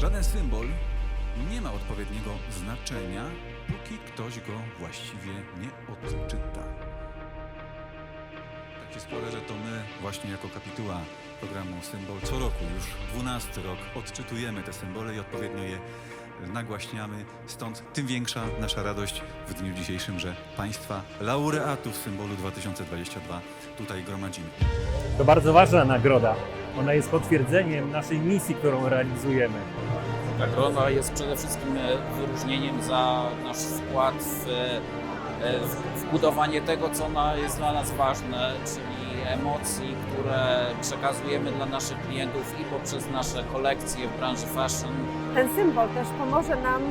Żaden symbol nie ma odpowiedniego znaczenia, póki ktoś go właściwie nie odczyta. Tak się składa, że to my właśnie jako kapituła programu Symbol co roku, już 12 rok, odczytujemy te symbole i odpowiednio je nagłaśniamy. Stąd tym większa nasza radość w dniu dzisiejszym, że Państwa laureatów Symbolu 2022 tutaj gromadzimy. To bardzo ważna nagroda. Ona jest potwierdzeniem naszej misji, którą realizujemy. Nagroda jest przede wszystkim e, wyróżnieniem za nasz wkład w, e, w, w budowanie tego, co jest dla nas ważne, czyli emocji, które przekazujemy dla naszych klientów i poprzez nasze kolekcje w branży fashion. Ten symbol też pomoże nam,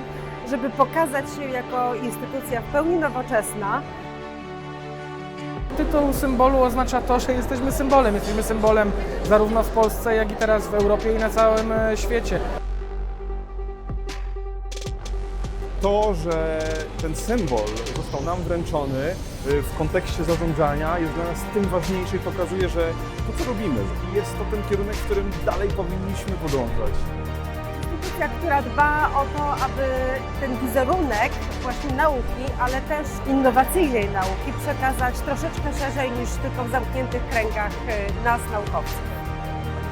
żeby pokazać się jako instytucja w pełni nowoczesna, Tytuł symbolu oznacza to, że jesteśmy symbolem. Jesteśmy symbolem zarówno w Polsce, jak i teraz w Europie i na całym e, świecie. to, że ten symbol został nam wręczony y, w kontekście zarządzania jest dla nas tym ważniejsze i pokazuje, że to co robimy jest to ten kierunek, w którym dalej powinniśmy podążać. Instytucja, która dba o to, aby ten wizerunek właśnie nauki, ale też innowacyjnej nauki przekazać troszeczkę szerzej niż tylko w zamkniętych kręgach y, nas, naukowców.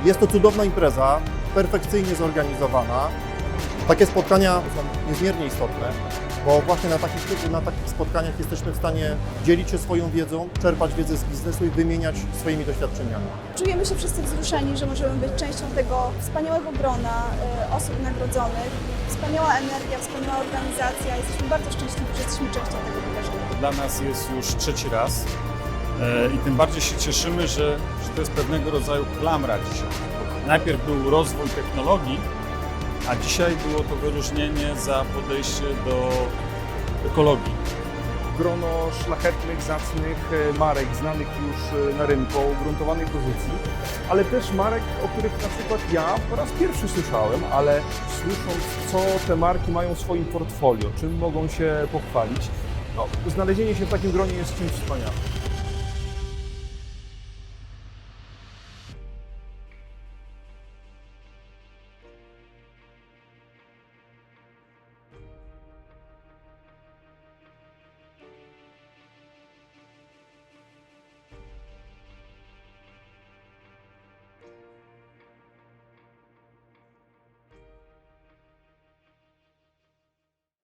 Jest to cudowna impreza, perfekcyjnie zorganizowana. Takie spotkania są niezmiernie istotne, bo właśnie na takich, na takich spotkaniach jesteśmy w stanie dzielić się swoją wiedzą, czerpać wiedzę z biznesu i wymieniać swoimi doświadczeniami. Czujemy się wszyscy wzruszeni, że możemy być częścią tego wspaniałego grona y, osób nagrodzonych. Wspaniała energia, wspaniała organizacja. Jesteśmy bardzo szczęśliwi, że jesteśmy częścią tego wydarzenia. Dla nas jest już trzeci raz e, i tym bardziej się cieszymy, że, że to jest pewnego rodzaju klamra dzisiaj. Najpierw był rozwój technologii, a dzisiaj było to wyróżnienie za podejście do ekologii. Grono szlachetnych, zacnych e, marek, znanych już e, na rynku, ugruntowanej pozycji, ale też marek, o których na przykład ja po raz pierwszy słyszałem, ale słysząc, co te marki mają w swoim portfolio, czym mogą się pochwalić, no, znalezienie się w takim gronie jest czymś wspaniałym.